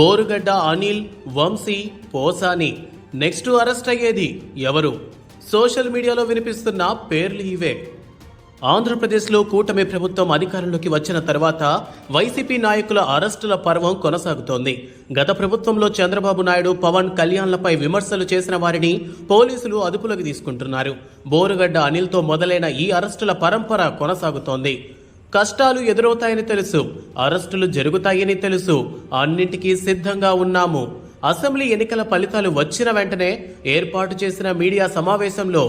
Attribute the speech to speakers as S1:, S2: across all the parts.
S1: Borugadda Anil Vamsi Posani. Next arrest అయ్యేది ఎవరు? Social మీడియాలో వినిపిస్తున్న పేర్లు ఇవే. ఆంధ్రప్రదేశ్లో కూటమి ప్రభుత్వం అధికారంలోకి వచ్చిన తర్వాత వైసీపీ నాయకుల అరెస్టుల పర్వం కొనసాగుతోంది. గత ప్రభుత్వంలో చంద్రబాబు నాయుడు పవన్ కళ్యాణ్లపై విమర్శలు చేసిన వారిని పోలీసులు అదుపులోకి తీసుకుంటున్నారు. బోరుగడ్డ అనిల్తో మొదలైన ఈ అరెస్టుల పరంపర కొనసాగుతోంది. కష్టాలు ఎదురవుతాయని తెలుసు అరెస్టులు జరుగుతాయని తెలుసు అన్నింటికీ సిద్ధంగా ఉన్నాము. అసెంబ్లీ ఎన్నికల ఫలితాలు వచ్చిన వెంటనే ఏర్పాటు చేసిన మీడియా సమావేశంలో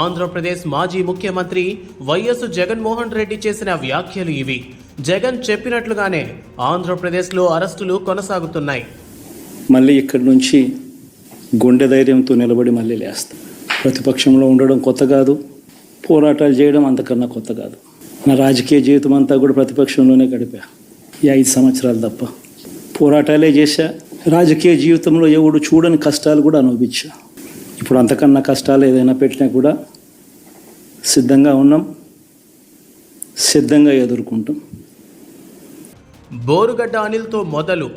S1: ఆంధ్రప్రదేశ్ మాజీ ముఖ్యమంత్రి వైఎస్ జగన్మోహన్ రెడ్డి చేసిన వ్యాఖ్యలు ఇవి. జగన్ చెప్పినట్లుగానే ఆంధ్రప్రదేశ్లో అరెస్టులు కొనసాగుతున్నాయి.
S2: మళ్ళీ ఇక్కడి నుంచి గుండె ధైర్యంతో నిలబడి మళ్ళీ లేస్తాం. ప్రతిపక్షంలో ఉండడం కొత్త కాదు పోరాటాలు చేయడం అంతకన్నా కొత్త కాదు. నా రాజకీయ జీవితం అంతా కూడా ప్రతిపక్షంలోనే గడిపా. ఈ ఐదు సంవత్సరాలు తప్ప. పోరాటాలే చేశా. రాజకీయ జీవితంలో ఎవడు చూడని కష్టాలు కూడా అనుభవించా. ఇప్పుడు అంతకన్నా కష్టాలు ఏదైనా పెట్టినా కూడా సిద్ధంగా ఉన్నాం. సిద్ధంగా ఎదుర్కొంటాం.
S1: బోరుగడ్డ అనిల్తో మొదలు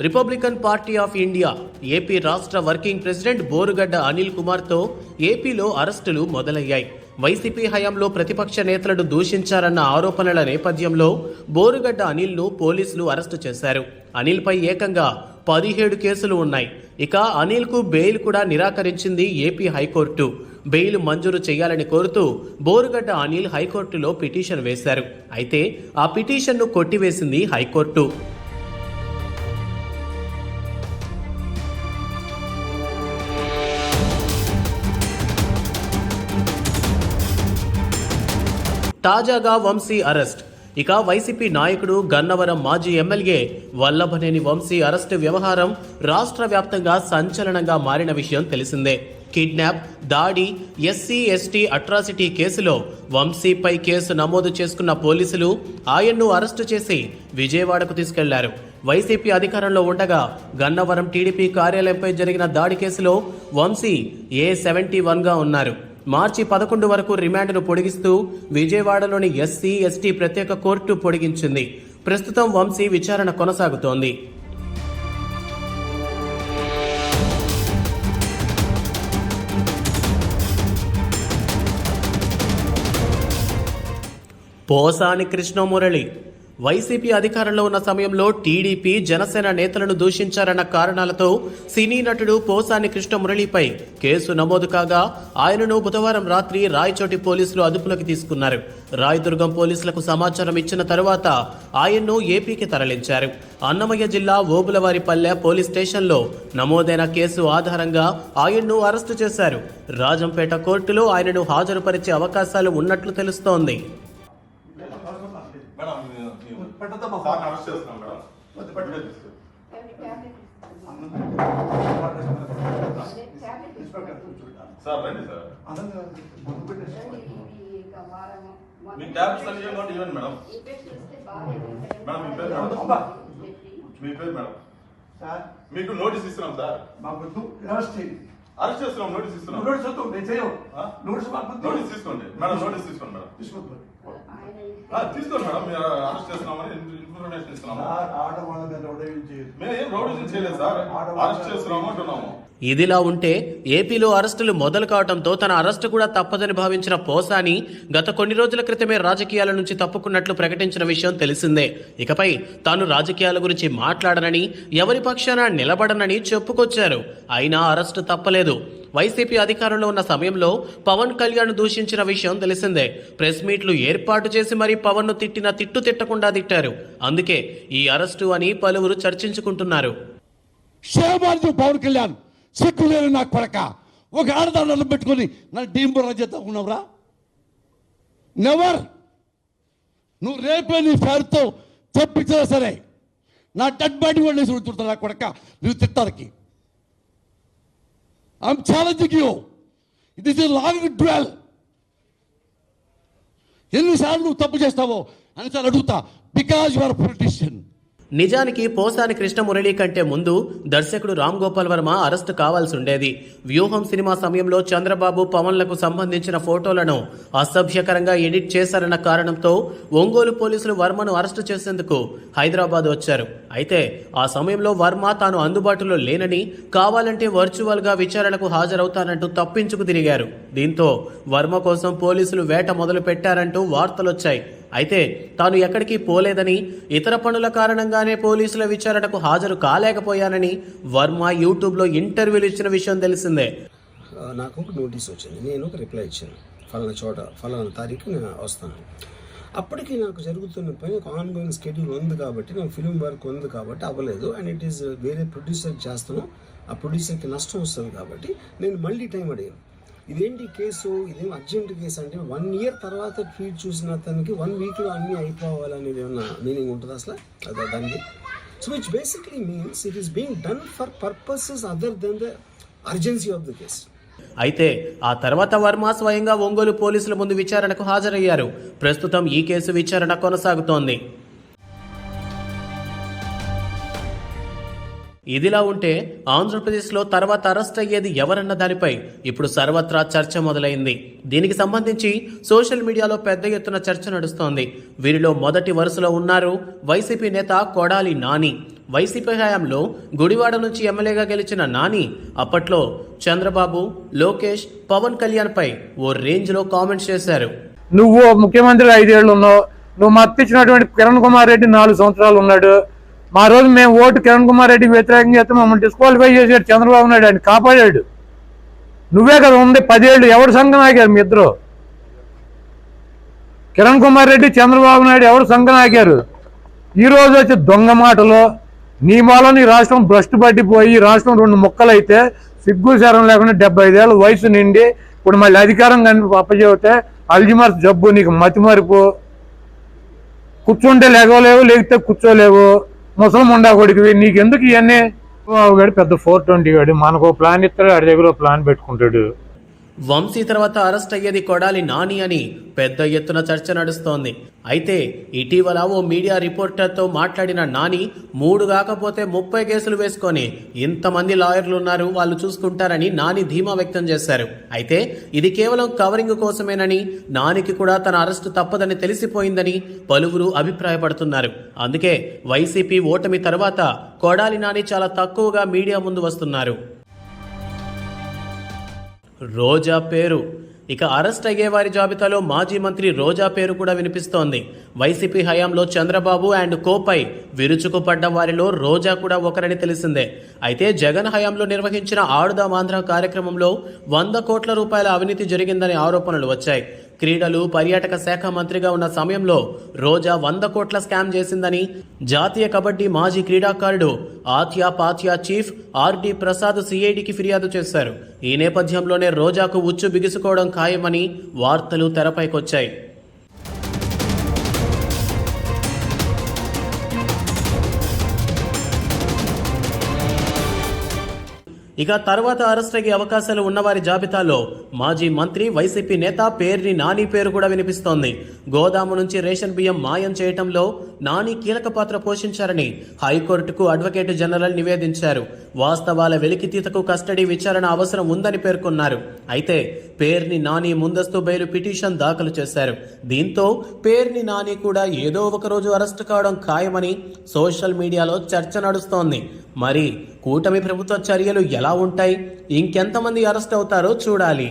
S1: republican party of India AP రాష్ట్ర వర్కింగ్ ప్రెసిడెంట్ బోరుగడ్డ అనిల్ కుమార్తో ఏపీలో అరెస్టులు మొదలయ్యాయి. వైసీపీ హయాంలో ప్రతిపక్ష నేతలను దూషించారన్న ఆరోపణల నేపథ్యంలో బోరుగడ్డ అనిల్ను పోలీసులు అరెస్టు చేశారు. అనిల్పై ఏకంగా పదిహేడు కేసులు ఉన్నాయి. ఇక అనిల్కు బెయిల్ కూడా నిరాకరించింది ఏపీ హైకోర్టు. బెయిల్ మంజూరు చేయాలని కోరుతూ బోరుగడ్డ అనిల్ హైకోర్టులో పిటిషన్ వేశారు. అయితే ఆ పిటిషన్ను కొట్టివేసింది హైకోర్టు. తాజాగా వంశీ అరెస్ట్. ఇక వైసీపీ నాయకుడు గన్నవరం మాజీ ఎమ్మెల్యే వల్లభనేని వంశీ అరెస్టు వ్యవహారం రాష్ట్ర వ్యాప్తంగా సంచలనంగా మారిన విషయం తెలిసిందే. కిడ్నాప్ దాడి ఎస్సీ ఎస్టీ అట్రాసిటీ కేసులో వంశీపై కేసు నమోదు చేసుకున్న పోలీసులు ఆయన్ను అరెస్టు చేసి విజయవాడకు తీసుకెళ్ళారు. వైసీపీ అధికారంలో ఉండగా గన్నవరం టీడీపీ కార్యాలయంపై జరిగిన దాడి కేసులో వంశీ ఏ సెవెంటీ వన్గా ఉన్నారు. మార్చి పదకొండు వరకు రిమాండ్ను పొడిగిస్తూ విజయవాడలోని ఎస్సీ ఎస్టీ ప్రత్యేక కోర్టు పొడిగించింది. ప్రస్తుతం వంశీ విచారణ కొనసాగుతోంది. పోసాని కృష్ణమురళి వైసీపీ అధికారంలో ఉన్న సమయంలో టీడీపీ జనసేన నేతలను దూషించారన్న కారణాలతో సినీ నటుడు పోసాని కృష్ణమురళిపై కేసు నమోదు కాగా ఆయనను బుధవారం రాత్రి రాయచోటి పోలీసులు అదుపులోకి తీసుకున్నారు. రాయదుర్గం పోలీసులకు సమాచారం ఇచ్చిన తరువాత ఆయన్ను ఏపీకి తరలించారు. అన్నమయ్య జిల్లా ఓబులవారిపల్లె పోలీస్ స్టేషన్లో నమోదైన కేసు ఆధారంగా ఆయన్ను అరెస్టు చేశారు. రాజంపేట కోర్టులో ఆయనను హాజరుపరిచే అవకాశాలు ఉన్నట్లు తెలుస్తోంది
S3: మేడం అరెస్ట్ చేస్తున్నాం మేడం.
S4: వద్దు, పెట్టు.
S3: ఇప్పుడే తీసుకో.
S4: ఇన్స్పెక్టర్ కూర్చోండి.
S3: సార్ రండి సార్. మీ అన్ని ఇవ్వండి ఇవ్వండి మేడం. మేడం మీ పేరు మేడం. మీ పేరు మేడం?
S4: సార్.
S3: మీకు నోటీస్ ఇస్తున్నాం సార్.
S4: మాకు అరెస్ట్ చేయండి.
S3: అరెస్ట్ చేస్తున్నాం నోటీస్ ఇస్తున్నాం.
S4: నోటీస్ వద్దు నేను చేయవు? నోటీస్ మాకు
S3: నోటీస్ తీసుకోండి. మేడం నోటీస్ తీసుకోండి మేడం. ఆ, తీసుకోండి మేడం. మీరు అరెస్ట్ చేస్తున్నామని ఇన్ఫర్మేషన్ ఇస్తున్నాము.
S4: సార్ ఆడవాళ్ళ మీద ఉదయం చేయదు
S3: మేము ఏం రౌడీజం చేయలేదు సార్. అరెస్ట్ చేస్తున్నాము అంటున్నాము.
S1: ఇదిలా ఉంటే ఏపీలో అరెస్టులు మొదలు కావడంతో తన అరెస్టు కూడా తప్పదని భావించిన పోసాని గత కొన్ని రోజుల క్రితమే రాజకీయాల నుంచి తప్పుకున్నట్లు ప్రకటించిన విషయం తెలిసిందే. ఇకపై తాను రాజకీయాల గురించి మాట్లాడనని ఎవరి పక్షాన నిలబడనని చెప్పుకొచ్చారు. అయినా అరెస్టు తప్పలేదు. వైసీపీ అధికారంలో ఉన్న సమయంలో పవన్ కళ్యాణ్ దూషించిన విషయం తెలిసిందే. ప్రెస్ మీట్లు ఏర్పాటు చేసి మరీ పవన్ను తిట్టిన తిట్టు తిట్టకుండా తిట్టారు. అందుకే ఈ అరెస్టు అని పలువురు చర్చించుకుంటున్నారు.
S5: పవన్ కళ్యాణ్. సిక్కు లేని నా కొడక. ఒక ఆడదాన్ని పెట్టుకొని నన్ను డీంబురా చేద్దాం ఉన్నావురా నెవర్ నువ్వు రేపే నీ పేరుతో తప్పించినా సరే నా డెడ్ బాడీ వాళ్ళు వేసి ఉడుతుంటా నా కొడక. నువ్వు తిట్టానికి I'm challenging you it is long dwell ఎన్నిసార్లు నువ్వు తప్పు చేస్తావో అనిసార్లు అడుగుతా. బికాజ్ యు ఆర్ పొలిటీషియన్
S1: నిజానికి పోసాని కృష్ణమురళి కంటే ముందు దర్శకుడు రామ్ గోపాల్ వర్మ అరెస్టు కావాల్సి ఉండేది. వ్యూహం సినిమా సమయంలో చంద్రబాబు పవన్లకు సంబంధించిన ఫోటోలను అసభ్యకరంగా ఎడిట్ చేశారన్న కారణంతో ఒంగోలు పోలీసులు వర్మను అరెస్టు చేసేందుకు హైదరాబాద్ వచ్చారు. అయితే ఆ సమయంలో వర్మ తాను అందుబాటులో లేనని కావాలంటే వర్చువల్గా విచారణకు హాజరవుతానంటూ తప్పించుకు తిరిగారు. దీంతో వర్మ కోసం పోలీసులు వేట మొదలు పెట్టారంటూ వార్తలొచ్చాయి. అయితే తాను ఎక్కడికి పోలేదని ఇతర పనుల కారణంగానే పోలీసుల విచారణకు హాజరు కాలేకపోయానని వర్మ యూట్యూబ్లో ఇంటర్వ్యూలు ఇచ్చిన విషయం తెలిసిందే.
S6: నాకు ఒక నోటీస్ వచ్చింది. నేను ఒక రిప్లై ఇచ్చాను. ఫలానా చోట ఫలానా తారీఖు నేను వస్తాను. అప్పటికి నాకు జరుగుతున్న పని ఒక ఆన్గోయింగ్ స్కెడ్యూల్ ఉంది కాబట్టి నాకు ఫిలిం వర్క్ ఉంది కాబట్టి అవ్వలేదు. అండ్ ఇట్ ఈస్ వేరే ప్రొడ్యూసర్ చేస్తాను. ఆ ప్రొడ్యూసర్కి నష్టం వస్తుంది కాబట్టి నేను మళ్ళీ టైం అడిగాను. ఇదేంటి కేసు? ఇదేం అర్జెంట్ కేసు అంటే వన్ ఇయర్ తర్వాత ట్వీట్ చూసిన అతనికి వన్ వీక్లో అన్నీ అయిపోవాలనేది ఏమన్నా మీనింగ్ ఉంటుంది అసలు? అదే దానికి? So which basically means it is being done for purposes other than the urgency of the case
S1: అయితే ఆ తర్వాత వర్మ స్వయంగా ఒంగోలు పోలీసుల ముందు విచారణకు హాజరయ్యారు. ప్రస్తుతం ఈ కేసు విచారణ కొనసాగుతోంది. ఇదిలా ఉంటే ఆంధ్రప్రదేశ్లో తర్వాత అరెస్ట్ అయ్యేది ఎవరన్న దానిపై ఇప్పుడు సర్వత్రా చర్చ మొదలైంది. దీనికి సంబంధించి సోషల్ మీడియాలో పెద్ద ఎత్తున చర్చ నడుస్తోంది. వీరిలో మొదటి వరుసలో ఉన్నారు వైసీపీ నేత కొడాలి నాని. వైసీపీ హయాంలో గుడివాడ నుంచి ఎమ్మెల్యేగా గెలిచిన నాని అప్పట్లో చంద్రబాబు లోకేష్ పవన్ కళ్యాణ్ పై ఓ రేంజ్లో కామెంట్స్ చేశారు.
S7: నువ్వు ముఖ్యమంత్రి ఐదేళ్ళు ఉన్నావు. నువ్వు మత్తిచ్చినటువంటి కిరణ్ కుమార్ రెడ్డి నాలుగు సంవత్సరాలు ఉన్నాడు. మా రోజు మేము ఓటు కిరణ్ కుమార్ రెడ్డికి వ్యతిరేకంగా చేస్తే మమ్మల్ని డిస్క్వాలిఫై చేశాడు చంద్రబాబు నాయుడు ఆయన కాపాడాడు. నువ్వే కదా ఉంది పదేళ్ళు ఎవరు సంఘం ఆగారు మీ ఇద్దరు? కిరణ్ కుమార్ రెడ్డి చంద్రబాబు నాయుడు ఎవరు సంఘం ఆగారు ఈ రోజు వచ్చి దొంగ మాటలు నీ మూలం నీ రాష్ట్రం భ్రష్టు పట్టిపోయి రాష్ట్రం రెండు ముక్కలైతే సిగ్గు శరం లేకుండా డెబ్బై ఐదేళ్ళ వయసు నిండి ఇప్పుడు మళ్ళీ అధికారం కని అప్పచెబితే అల్జిమర్స్ జబ్బు నీకు మతిమరుపు. కూర్చుంటే లేవలేవు లేకపోతే కూర్చోలేవు. ముసలం ఉండా కొడుకువి నీకెందుకు ఇవన్నీ? వాడు పెద్ద ఫోర్ ట్వంటీ వాడు. మనకు ప్లాన్ ఇస్తాడు వాడి దగ్గర ప్లాన్ పెట్టుకుంటాడు.
S1: వంశీ తర్వాత అరెస్ట్ అయ్యేది కొడాలి నాని అని పెద్ద ఎత్తున చర్చ నడుస్తోంది. అయితే ఇటీవల ఓ మీడియా రిపోర్టర్తో మాట్లాడిన నాని మూడు కాకపోతే ముప్పై కేసులు వేసుకొని ఇంతమంది లాయర్లు ఉన్నారు వాళ్ళు చూసుకుంటారని నాని ధీమా వ్యక్తం చేశారు. అయితే ఇది కేవలం కవరింగ్ కోసమేనని నానికి కూడా తన అరెస్టు తప్పదని తెలిసిపోయిందని పలువురు అభిప్రాయపడుతున్నారు. అందుకే వైసీపీ ఓటమి తర్వాత కొడాలి నాని చాలా తక్కువగా మీడియా ముందు వస్తున్నారు. రోజా పేరు. ఇక అరెస్ట్ అయ్యే వారి జాబితాలో మాజీ మంత్రి రోజా పేరు కూడా వినిపిస్తోంది. వైసీపీ హయాంలో చంద్రబాబు అండ్ కోపై విరుచుకుపడ్డ వారిలో రోజా కూడా ఒకరని తెలిసిందే. అయితే జగన్ హయాంలో నిర్వహించిన ఆడుదాం ఆంధ్ర కార్యక్రమంలో వంద కోట్ల రూపాయల అవినీతి జరిగిందనే ఆరోపణలు వచ్చాయి. క్రీడలు పర్యాటక శాఖ మంత్రిగా ఉన్న సమయంలో రోజా వంద కోట్ల స్కామ్ చేసిందని జాతీయ కబడ్డీ మాజీ క్రీడాకారుడు ఆత్యా పాత్యా చీఫ్ ఆర్డి ప్రసాద్ సిఐడికి ఫిర్యాదు చేశారు. ఈ నేపథ్యంలోనే రోజాకు ఉచ్చు బిగుసుకోవడం ఖాయమని వార్తలు తెరపైకొచ్చాయి. ఇక తర్వాత అరెస్ట్ అయ్యే అవకాశాలు ఉన్నవారి జాబితాలో మాజీ మంత్రి వైసీపీ నేత పేర్ని నాని పేరు కూడా వినిపిస్తోంది. గోదాము నుంచి రేషన్ బియ్యం మాయం చేయటంలో నాని కీలక పాత్ర పోషించారని హైకోర్టుకు అడ్వకేట్ జనరల్ నివేదించారు. వాస్తవాల వెలికితీతకు కస్టడీ విచారణ అవసరం ఉందని పేర్కొన్నారు. అయితే పేర్ని నాని ముందస్తు బెయిల్ పిటిషన్ దాఖలు చేశారు. దీంతో పేర్ని నాని కూడా ఏదో ఒక రోజు అరెస్టు కావడం ఖాయమని సోషల్ మీడియాలో చర్చ నడుస్తోంది. మరి కూటమి ప్రభుత్వ చర్యలు ఎలా ఉంటాయి? ఇంకెంతమంది అరెస్ట్ అవుతారో చూడాలి.